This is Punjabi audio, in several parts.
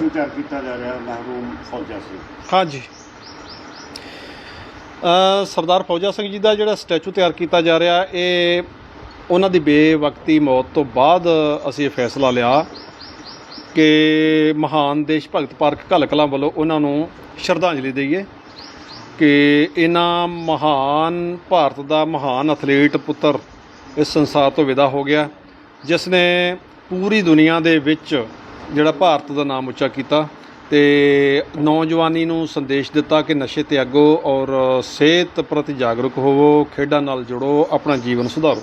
ਸਟੈਚੂ ਤਿਆਰ ਕੀਤਾ ਜਾ ਰਿਹਾ, ਮਹਿਰੂਮ ਫੌਜਾ ਸਿੰਘ ਹਾਂਜੀ। ਅ ਸਰਦਾਰ ਫੌਜਾ ਸਿੰਘ ਜੀ ਦਾ ਜਿਹੜਾ ਸਟੈਚੂ ਤਿਆਰ ਕੀਤਾ ਜਾ ਰਿਹਾ, ਇਹ ਉਹਨਾਂ ਦੀ ਬੇਵਕਤੀ ਮੌਤ ਤੋਂ ਬਾਅਦ ਅਸੀਂ ਇਹ ਫੈਸਲਾ ਲਿਆ ਕਿ ਮਹਾਨ ਦੇਸ਼ ਭਗਤ ਪਾਰਕ ਘਲਕਲਾਂ ਵੱਲੋਂ ਉਹਨਾਂ ਨੂੰ ਸ਼ਰਧਾਂਜਲੀ ਦਈਏ ਕਿ ਇਹਨਾਂ ਮਹਾਨ ਭਾਰਤ ਦਾ ਮਹਾਨ ਐਥਲੀਟ ਪੁੱਤਰ ਇਸ ਸੰਸਾਰ ਤੋਂ ਵਿਦਾ ਹੋ ਗਿਆ, ਜਿਸ ਨੇ ਪੂਰੀ ਦੁਨੀਆ ਦੇ ਵਿੱਚ ਜਿਹੜਾ ਭਾਰਤ ਦਾ ਨਾਮ ਉੱਚਾ ਕੀਤਾ ਤੇ ਨੌਜਵਾਨੀ ਨੂੰ ਸੰਦੇਸ਼ ਦਿੱਤਾ ਕਿ ਨਸ਼ੇ ਤਿਆਗੋ ਔਰ ਸਿਹਤ ਪ੍ਰਤੀ ਜਾਗਰੂਕ ਹੋਵੋ ਖੇਡਾਂ ਨਾਲ ਜੁੜੋ ਆਪਣਾ ਜੀਵਨ ਸੁਧਾਰੋ।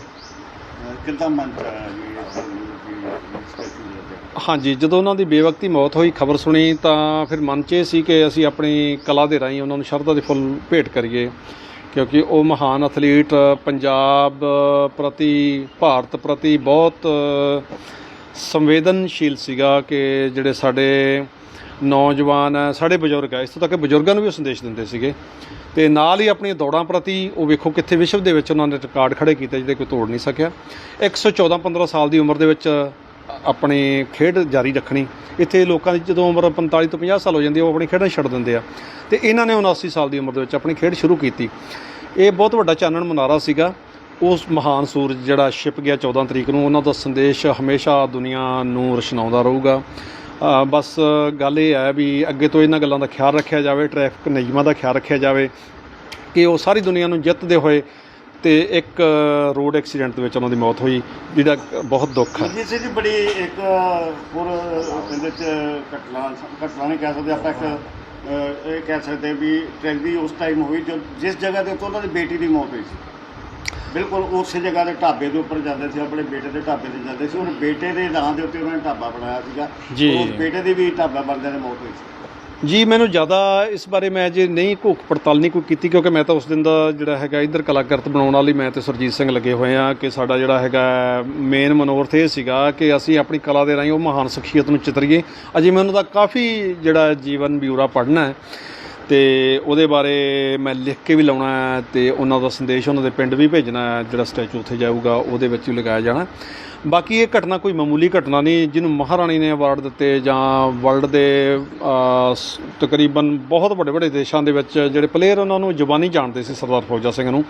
ਕਿੱਦਾਂ ਮਨ ਹਾਂਜੀ ਜਦੋਂ ਉਹਨਾਂ ਦੀ ਬੇਵਕਤੀ ਮੌਤ ਹੋਈ ਖਬਰ ਸੁਣੀ ਤਾਂ ਫਿਰ ਮਨ 'ਚ ਇਹ ਸੀ ਕਿ ਅਸੀਂ ਆਪਣੀ ਕਲਾ ਦੇ ਰਾਹੀਂ ਉਹਨਾਂ ਨੂੰ ਸ਼ਰਧਾ ਦੇ ਫੁੱਲ ਭੇਟ ਕਰੀਏ ਕਿਉਂਕਿ ਉਹ ਮਹਾਨ ਐਥਲੀਟ ਪੰਜਾਬ ਪ੍ਰਤੀ ਭਾਰਤ ਪ੍ਰਤੀ ਬਹੁਤ ਸੰਵੇਦਨਸ਼ੀਲ ਸੀਗਾ ਕਿ ਜਿਹੜੇ ਸਾਡੇ ਨੌਜਵਾਨ ਹੈ ਸਾਡੇ ਬਜ਼ੁਰਗ ਹੈ ਇਸ ਤੋਂ ਤੱਕ ਬਜ਼ੁਰਗਾਂ ਨੂੰ ਵੀ ਉਹ ਸੰਦੇਸ਼ ਦਿੰਦੇ ਸੀਗੇ। ਤੇ ਨਾਲ ਹੀ ਆਪਣੀਆਂ ਦੌੜਾਂ ਪ੍ਰਤੀ ਉਹ ਵੇਖੋ ਕਿੱਥੇ ਵਿਸ਼ਵ ਦੇ ਵਿੱਚ ਉਹਨਾਂ ਨੇ ਰਿਕਾਰਡ ਖੜੇ ਕੀਤੇ ਜਿਹੜੇ ਕੋਈ ਤੋੜ ਨਹੀਂ ਸਕਿਆ। 114 15 ਸਾਲ ਦੀ ਉਮਰ ਦੇ ਵਿੱਚ ਆਪਣੀ ਖੇਡ ਜਾਰੀ ਰੱਖਣੀ। ਇੱਥੇ ਲੋਕਾਂ ਦੀ ਜਦੋਂ ਉਮਰ 45 ਤੋਂ 50 ਸਾਲ ਹੋ ਜਾਂਦੀ ਹੈ ਉਹ ਆਪਣੀ ਖੇਡਾਂ ਛੱਡ ਦਿੰਦੇ ਆ। ਤੇ ਇਹਨਾਂ ਨੇ 79 ਸਾਲ ਦੀ ਉਮਰ ਦੇ ਵਿੱਚ ਆਪਣੀ ਖੇਡ ਸ਼ੁਰੂ ਕੀਤੀ। ਇਹ ਬਹੁਤ ਵੱਡਾ ਚਾਨਣ ਮਨਾਰਾ ਸੀਗਾ। ਉਸ ਮਹਾਨ ਸੂਰਜ ਜਿਹੜਾ ਛਿਪ ਗਿਆ 14 ਤਰੀਕ ਨੂੰ, ਉਹਨਾਂ ਦਾ ਸੰਦੇਸ਼ ਹਮੇਸ਼ਾ ਦੁਨੀਆ ਨੂੰ ਰਸ਼ਨਾਉਂਦਾ ਰਹੂਗਾ। ਬਸ ਗੱਲ ਇਹ ਹੈ ਵੀ ਅੱਗੇ ਤੋਂ ਇਹਨਾਂ ਗੱਲਾਂ ਦਾ ਖਿਆਲ ਰੱਖਿਆ ਜਾਵੇ, ਟ੍ਰੈਫਿਕ ਨਿਯਮਾਂ ਦਾ ਖਿਆਲ ਰੱਖਿਆ ਜਾਵੇ ਕਿ ਉਹ ਸਾਰੀ ਦੁਨੀਆ ਨੂੰ ਜਿੱਤਦੇ ਹੋਏ ਤੇ ਇੱਕ ਰੋਡ ਐਕਸੀਡੈਂਟ ਦੇ ਵਿੱਚ ਉਹਨਾਂ ਦੀ ਮੌਤ ਹੋਈ ਜਿਹੜਾ ਬਹੁਤ ਦੁੱਖ ਹੈ। ਜੀ ਜੀ, ਬੜੀ ਇੱਕ ਹੋਰ ਇਹਦੇ ਚ ਘਟਨਾ ਘਟਨਾ ਨਹੀਂ ਕਹਿ ਸਕਦੇ ਆਪਾਂ ਇੱਕ ਇਹ ਕਹਿ ਸਕਦੇ ਵੀ ਟ੍ਰੈਜਡੀ ਉਸ ਟਾਈਮ ਹੋਈ, ਜੋ ਜਿਸ ਜਗ੍ਹਾ ਦੇ ਉੱਤੇ ਉਹਨਾਂ ਦੀ ਬੇਟੀ ਦੀ ਮੌਤ ਹੋਈ ਸੀ। ਬਿਲਕੁਲ ਉਸੇ ਜਗ੍ਹਾ ਦੇ ਢਾਬੇ ਦੇ ਉੱਪਰ ਜਾਂਦੇ ਸੀ ਆਪਣੇ ਬੇਟੇ ਦੇ ਢਾਬੇ ਤੇ ਜਾਂਦੇ ਸੀ। ਹੁਣ ਬੇਟੇ ਦੇ ਨਾਂ ਦੇ ਉੱਤੇ ਉਹਨਾਂ ਨੇ ਢਾਬਾ ਬਣਾਇਆ ਸੀਗਾ। ਜੀ। ਉਸ ਬੇਟੇ ਦੀ ਵੀ ਢਾਬਾ ਬਣਦਿਆਂ ਦੀ ਮੌਤ ਹੋਈ ਸੀ। ਜੀ ਮੈਨੂੰ ਜ਼ਿਆਦਾ ਇਸ ਬਾਰੇ ਮੈਂ ਅਜੇ ਨਹੀਂ ਘੋਖ ਪੜਤਾਲ ਨਹੀਂ ਕੋਈ ਕੀਤੀ ਕਿਉਂਕਿ ਮੈਂ ਤਾਂ ਉਸ ਦਿਨ ਦਾ ਜਿਹੜਾ ਹੈਗਾ ਇਧਰ ਕਲਾਕਾਰਤ ਬਣਾਉਣ ਵਾਲੀ ਮੈਂ ਤੇ ਸਰਜੀਤ ਸਿੰਘ ਲੱਗੇ ਹੋਏ ਆ ਕਿ ਸਾਡਾ ਜਿਹੜਾ ਹੈਗਾ ਮੇਨ ਮਨੋਰਥ ਇਹ ਸੀਗਾ ਕਿ ਅਸੀਂ ਆਪਣੀ ਕਲਾ ਦੇ ਰਾਹੀਂ ਉਹ ਮਹਾਨ ਸ਼ਖਸੀਅਤ ਨੂੰ ਚਿਤਰੀਏ। ਅਜੇ ਮੈਂ ਉਹਨਾਂ ਦਾ ਕਾਫੀ ਜਿਹੜਾ ਜੀਵਨ ਬਿਊਰਾ ਪੜ੍ਹਨਾ ਹੈ। ਤੇ ਉਹਦੇ ਬਾਰੇ ਮੈਂ ਲਿਖ ਕੇ ਵੀ ਲਾਉਣਾ ਹੈ ਤੇ ਉਹਨਾਂ ਦਾ ਸੰਦੇਸ਼ ਉਹਨਾਂ ਦੇ ਪਿੰਡ ਵੀ ਭੇਜਣਾ ਹੈ, ਜਿਹੜਾ ਸਟੈਚੂ ਉੱਥੇ ਜਾਊਗਾ, ਉਹਦੇ ਵਿੱਚ ਵੀ ਲਗਾਇਆ ਜਾਣਾ ਬਾਕੀ ਇਹ ਘਟਨਾ ਕੋਈ ਮਾਮੂਲੀ ਘਟਨਾ ਨਹੀਂ, ਜਿਹਨੂੰ ਮਹਾਰਾਣੀ ਨੇ ਅਵਾਰਡ ਦਿੱਤੇ ਜਾਂ ਵਰਲਡ ਦੇ ਤਕਰੀਬਨ ਬਹੁਤ ਵੱਡੇ ਵੱਡੇ ਦੇਸ਼ਾਂ ਦੇ ਵਿੱਚ ਜਿਹੜੇ ਪਲੇਅਰ ਉਹਨਾਂ ਨੂੰ ਜ਼ੁਬਾਨੀ ਜਾਣਦੇ ਸੀ ਸਰਦਾਰ ਫੌਜਾ ਸਿੰਘ ਨੂੰ,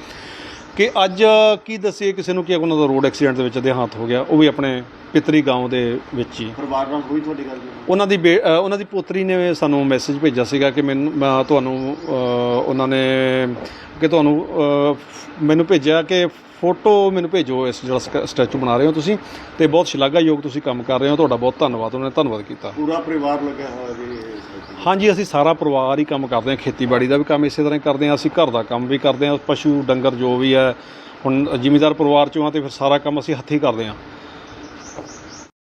ਕਿ ਅੱਜ ਕੀ ਦੱਸੀਏ ਕਿਸੇ ਨੂੰ ਕਿ ਉਹਨਾਂ ਦਾ ਰੋਡ ਐਕਸੀਡੈਂਟ ਦੇ ਵਿੱਚ ਦੇਹਾਂਤ ਹੋ ਗਿਆ, ਉਹ ਵੀ ਆਪਣੇ ਪਿਤਰੀ ਗਾਉਂ ਦੇ ਵਿੱਚ ਹੀ। ਪਰਿਵਾਰ ਨਾਲ ਹੋਈ ਤੁਹਾਡੀ ਗੱਲ ਉਹਨਾਂ ਦੀ ਬੇ- ਅ, ਉਹਨਾਂ ਦੀ ਪੋਤਰੀ ਨੇ ਸਾਨੂੰ ਮੈਸੇਜ ਭੇਜਿਆ ਸੀਗਾ ਕਿ ਮੈਨੂੰ ਮੈਂ ਤੁਹਾਨੂੰ ਅ, ਉਹਨਾਂ ਨੇ ਕਿ ਤੁਹਾਨੂੰ ਅ, ਮੈਨੂੰ ਭੇਜਿਆ ਕਿ ਫੋਟੋ ਮੈਨੂੰ ਭੇਜੋ ਇਸ ਜਿਹੜਾ ਸਕ- ਸਟੈਚੂ ਬਣਾ ਰਹੇ ਹੋ ਤੁਸੀਂ ਤੇ ਬਹੁਤ ਸ਼ਲਾਘਾਯੋਗ ਤੁਸੀਂ ਕੰਮ ਕਰ ਰਹੇ ਹੋ ਤੁਹਾਡਾ ਬਹੁਤ ਧੰਨਵਾਦ ਉਹਨਾਂ ਨੇ ਧੰਨਵਾਦ ਕੀਤਾ। ਪੂਰਾ ਪਰਿਵਾਰ ਲੱਗਿਆ ਹੋਇਆ ਜੀ ਇਸ ਵਿੱਚ। ਹਾਂਜੀ ਅਸੀਂ ਸਾਰਾ ਪਰਿਵਾਰ ਹੀ ਕੰਮ ਕਰਦੇ ਹਾਂ ਖੇਤੀਬਾੜੀ ਦਾ ਵੀ ਕੰਮ ਇਸੇ ਤਰ੍ਹਾਂ ਹੀ ਕਰਦੇ ਹਾਂ ਅਸੀਂ ਘਰ ਦਾ ਕੰਮ ਵੀ ਕਰਦੇ ਹਾਂ ਪਸ਼ੂ ਡੰਗਰ ਜੋ ਵੀ ਹੈ ਹੁਣ ਜ਼ਿਮੀਦਾਰ ਪਰਿਵਾਰ ਚੋਂ ਆ ਤੇ ਫਿਰ ਸਾਰਾ ਕੰਮ ਅਸੀਂ ਹੱਥੀਂ ਕਰਦੇ ਹਾਂ।